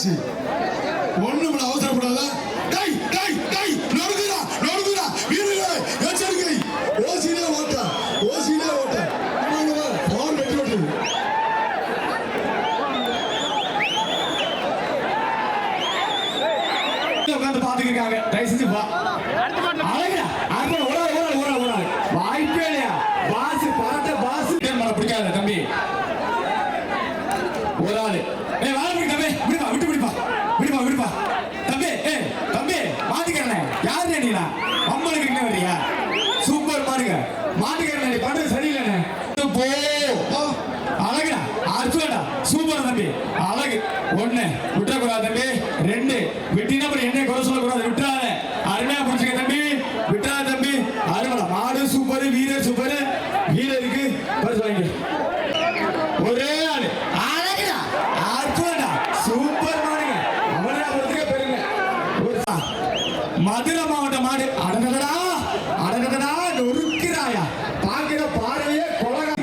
என்னாச்சு ஒண்ணும் அவசரப்படாத. டை டை டை நொறுக்குடா நொறுக்குடா வீரர்களே எச்சரிக்கை. ஓசிலே ஓட்டா ஓசிலே ஓட்டா. போன் வெட்டி விட்டுரு உட்கார்ந்து பாத்துக்கிருக்காங்க தயவு செஞ்சு வா அழகுடா அப்புறம் ஒரு ஆள் ஒரு ஆள் ஒரு ஆள் ஒரு ஆள் வாய்ப்பே இல்லையா பாஸ் பரட்ட பாஸ் மழை பிடிக்காத தம்பி ஒரு ஆளு ஏய் வாழ பிடி தம்பி விடுப்பா விட்டு விடுப்பா விடுப்பா விடுப்பா தம்பி ஏய் தம்பி மாட்டிக்கிறனே யாரு நீனா அம்மனுக்கு என்ன வரியா சூப்பர் பாருங்க மாட்டிக்கிறனே நீ பண்றது சரியில்லைண்ணே போ போ. அழகுடா அர்ஜுனடா சூப்பர் தம்பி அழகு. ஒண்ணு விட்டுறக்கூடாது தம்பி. ரெண்டு விட்டினா அப்புறம் என்ன குறை சொல்லக்கூடாது. விட்டுறாத. அருமையா புடிச்சுக்க தம்பி. விட்டுறாத தம்பி. அருமடா மாடு சூப்பர் வீரர் சூப்பர். வீரருக்கு பரிசு வாங்கி ஒரே ஆளு. அழகுடா. அற்புதம்டா. சூப்பர் மாடுங்க. அமராபுரத்துக்கு பெருங்க மதுரை மாவட்ட மாடு அடங்கடா அடங்கடா நொறுக்கிறாயா பாக்குற பார்வையே கொலகா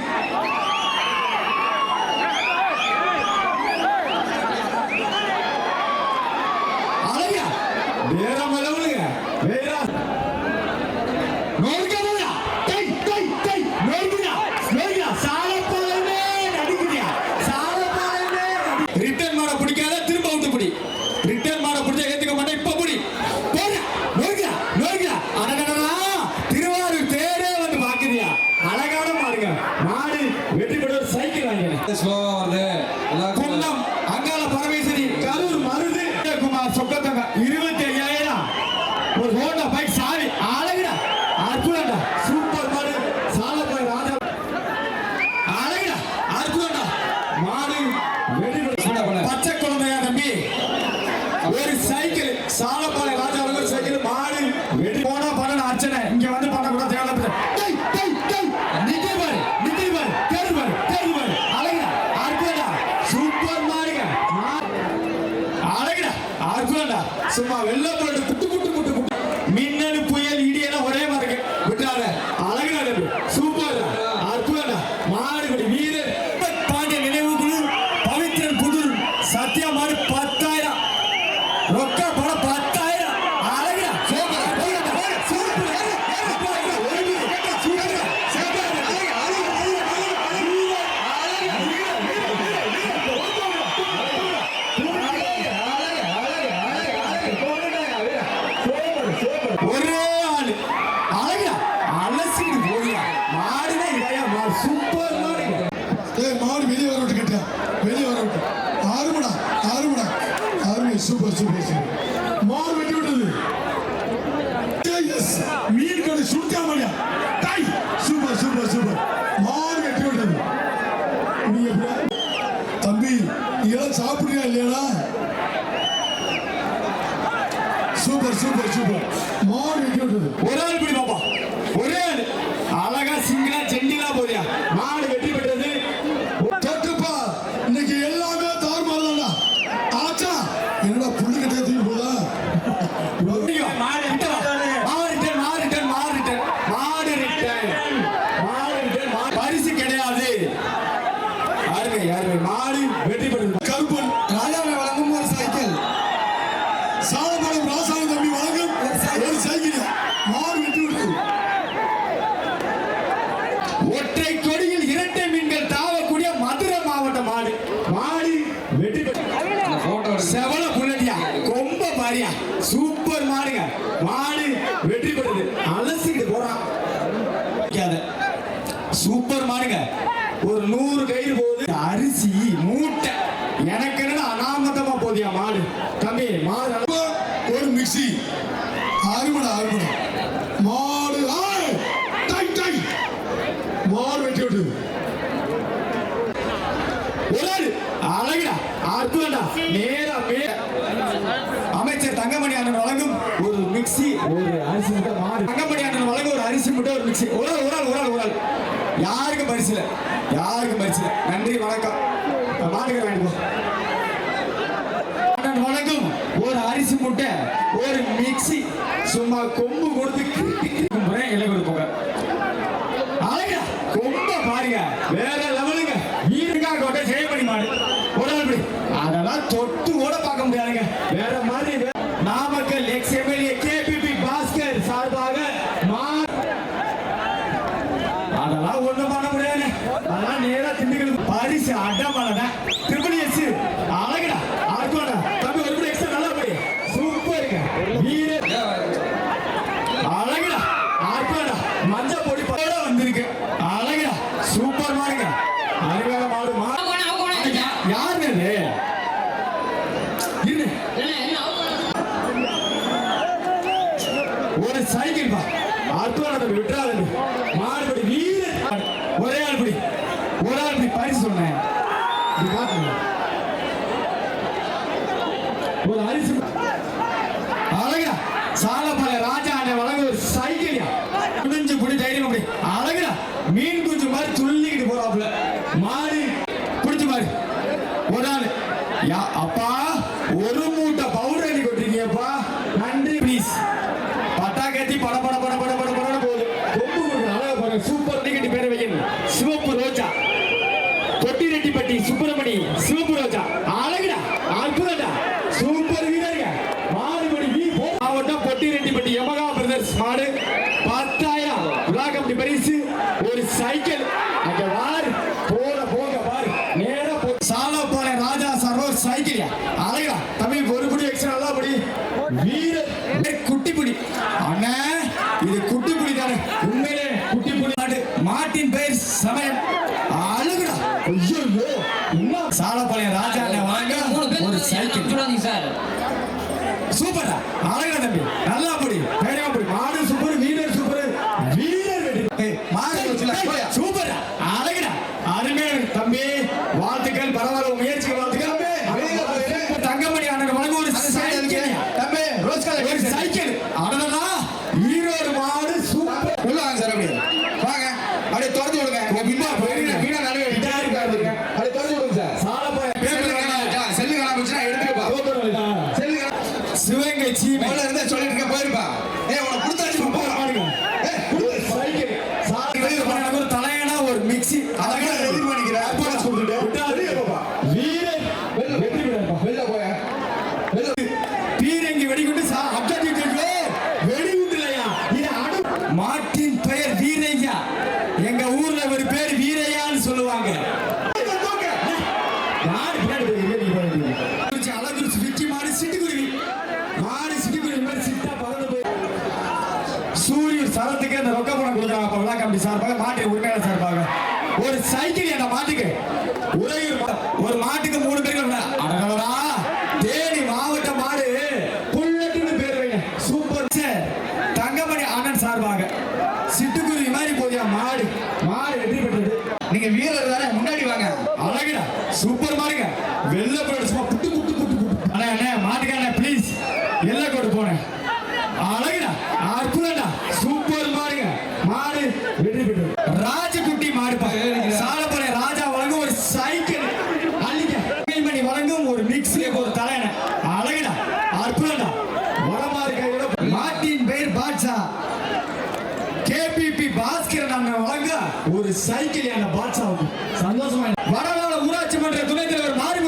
அழகா வேற மலவுலுங்க வேற நொறுக்கடா டை டை டை நொறுக்குடா நொறுக்குடா சாலப்பாலமே நடிக்குதியா சாலப்பாலமே ரிட்டர்ன் மாட பிடிக்காத திரும்ப விட்டு பிடி ரிட்டர்ன் மாட பிடிச்சா ஏத்துக்க மாட்டேன் இப்ப பிடி போடா நொறுக்குடா நொறுக்குடா அடடடா திருவாரூர் தேரே வந்து பாக்குதியா அழகான மாடுங்க மாடு வெற்றி பெற்ற ஒரு சைக்கிள் வாங்கினேன் ஸ்லோவா வருது எல்லாருக்கும் குன்னம் அங்காள பரமேஸ்வரி கரூர் மருது குமார் சொக்கத்தங்க இருபத்தி ஐயாயிரம் ஒரு ஹோண்டா பைக் சாவி அழகுடா அற்புதம்டா சூப்பர் மாடு சாலப்பாய் ராஜா அழகுடா அற்புதம்டா மாடு வெடி பச்சை குழந்தையா தம்பி ஒரு சைக்கிள் சாலப்பாளைய ராஜா ஒரு சைக்கிள் மாடு வெடி போனா பண்ண அர்ச்சனை இங்க வந்து பண்ணக்கூடாது தேவை டேய் டேய் டேய் நிக்கி பாரு நிக்கி பாரு கேரு பாரு கேரு பாரு அழகுடா அற்புதம்டா சூப்பர் மாடுங்க மா- அழகுடா அற்புதம்டா சும்மா வெள்ள போட்டு குட்டு குட்டு குட்டு குட்டு மின்னலு புயல் இடியெல்லாம் ஒரே மாதிரி இருக்கு விட்டாத அழகுடா தம்பி சூப்பர் அற்புதம்டா மாடுபடி வீரர் பாண்டிய நினைவு குழு பவித்ரன் புதூர் சத்யா மாடு பத்தாயிரம் ரொக்க பணம் பத்தாயிரம் அழகுடா சூப்பர் அழகுடா, சூப்பர் அப்பா, ஒரு வீடு, சூப்பர் சூப்பர் அழகு, அழகு, அழகு, அழகு, அழகு, ஒரே ஆளு அழகா அலசிட்டு போறியா மாடுனா இதையா மாடு சூப்பர் மாடு ஏய் மாடு வெளியே வெளியே வர ஆறுமடா ஆறுமடா. ஆறுமை சூப்பர் சூப்பர் சூப்பர் மார் வெட்டி விட்டது. ஏய், மீன் கடை சுருக்காமலியா டை சூப்பர் சூப்பர் சூப்பர் மார் வெட்டி விட்டது. நீங்க தம்பி இதெல்லாம் சாப்பிடுறியா இல்லையாடா? சூப்பர் சூப்பர் சூப்பர் மாடு வெட்டி விட்டது ஒரு ஆள் பிடி பாப்பா ஒரே ஆள் அழகா சிங்கிளா செண்டிலா போறியா மாடு வெற்றி பெற்றது தொட்டுப்பா இன்னைக்கு எல்லாமே தாறுமாறு தான்டா ஆச்சா என்னடா புல்லு கட்டே தூக்கி போதா மாடு ரிட்டர்ன் மாடு ரிட்டர்ன் மாடு ரிட்டர்ன் மாடு ரிட்டர்ன் மாடு ரிட்டர்ன் மாடு ரிட்டர்ன் மாடு பரிசு கிடையாது யாருங்க ஆடி வெற்றி பெறும். கருப்பன் ராஜாவை வழங்கும் ஒரு சைக்கிள். சாலப்பாளையம் ராசாவை தம்பி வழங்கும் ஒரு சைக்கிள். மாடு வெற்றி பெறும் ஒற்றை கொடியில் இரட்டை மீன்கள் தாவக்கூடிய மதுரை மாவட்ட மாடு மாடி வெற்றி பெற்றது செவல புள்ளடியா ரொம்ப பாரியா? சூப்பர் மாடுங்க. மாடு வெற்றி பெறுது அலசிக்கிட்டு போறான். சூப்பர் மாடுங்க. ஒரு நூறு கயிறு போகுது. அரிசி மூட்டை. எனக்கு என்னடா அனாமத்தமா போதியா மாடு? தம்பி மாடு ஒரு மிக்ஸி அருமடா அருமடா மாடு! டை டை மாடு வெட்டி விடுது ஒரு அழகுடா. அற்புதம்டா. நேரா மேல அமைச்சர் தங்கமணி அண்ணன் வழங்கும் ஒரு மிக்ஸி ஒரு அரிசி மாறு தங்கமணி அண்ணன் வழங்கும் ஒரு அரிசி முட்டை ஒரு மிக்ஸி ஒரு ஒரு ஆள் ஒரு ஆள் ஒரு ஆள். யாருக்கும் பரிசுல யாருக்கு மறிச்சு நன்றி வணக்கம். மாட்டுக்கிறேன் வணக்கம். ஒரு அரிசி முட்டை ஒரு மிக்சி சும்மா கொம்பு கொடுத்து இலை கொடுப்போங்க அழகா கொம்ப வேற லெவலுங்க. வீடுக்கா கொட்டை செய்ய பண்ணி மாடு. அதெல்லாம் தொட்டு கூட பார்க்க முடியாதுங்க. வேற மாடுபடி வெற்றாதபடி மாடுபடி வீர ஒரே ஆள்படி. ஒரு ஆள்படி பரிசு சொன்னேன். ஒரு அரிசி அழகா சாலப்பாளைய ராஜா அண்ணன் வழங்க ஒரு சைக்கிளியா குடிஞ்சு புடி தைரியம் அப்படி. அழகுடா. மீன் குஞ்சு மாதிரி துள்ளிக்கிட்டு போறாப்புல. மாடு பிடிச்சு மாதிரி ஒரு ஆள். அப்பா மாவட்ட அப்படி பரிசு ஒரு சைக்கிள். அங்க வார் போற போக வார் நேரா போ சாலப்பாறை ராஜா சரோர் சைக்கிள்யா அழகா தமிழ் ஒரு குடி எக்ஸ்ட்ரா நல்லா படி வீர குட்டிப்புடி அண்ணா இது குட்டிப்புடி தானே. உண்மையிலே குட்டிப்புடி நாடு. மாட்டின் பெயர் சமயம் அழகுடா. ஐயோ இன்னும் சாலப்பாளைய ராஜா வாங்க. ஒரு சைக்கிள். சூப்பரா அழகா தம்பி. நல்லா படி வேற மாட்டு உரிமையாளர் சார்பாக ஒரு சைக்கிள் என்ற மாட்டுக்கு உறையூர் சைக்கிள் என பாட்சாவுக்கு சந்தோஷமா வடவாள ஊராட்சி மன்ற துணைத் தலைவர் மாறி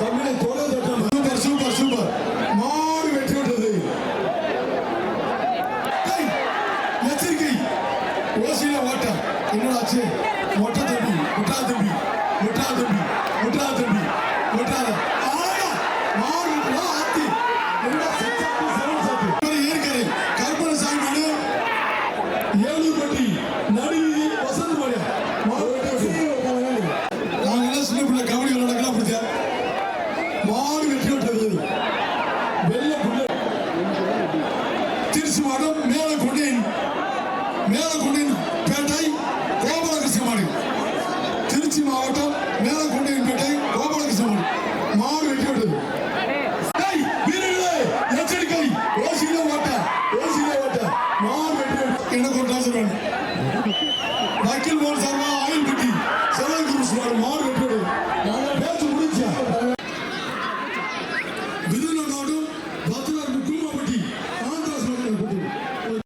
தமிழை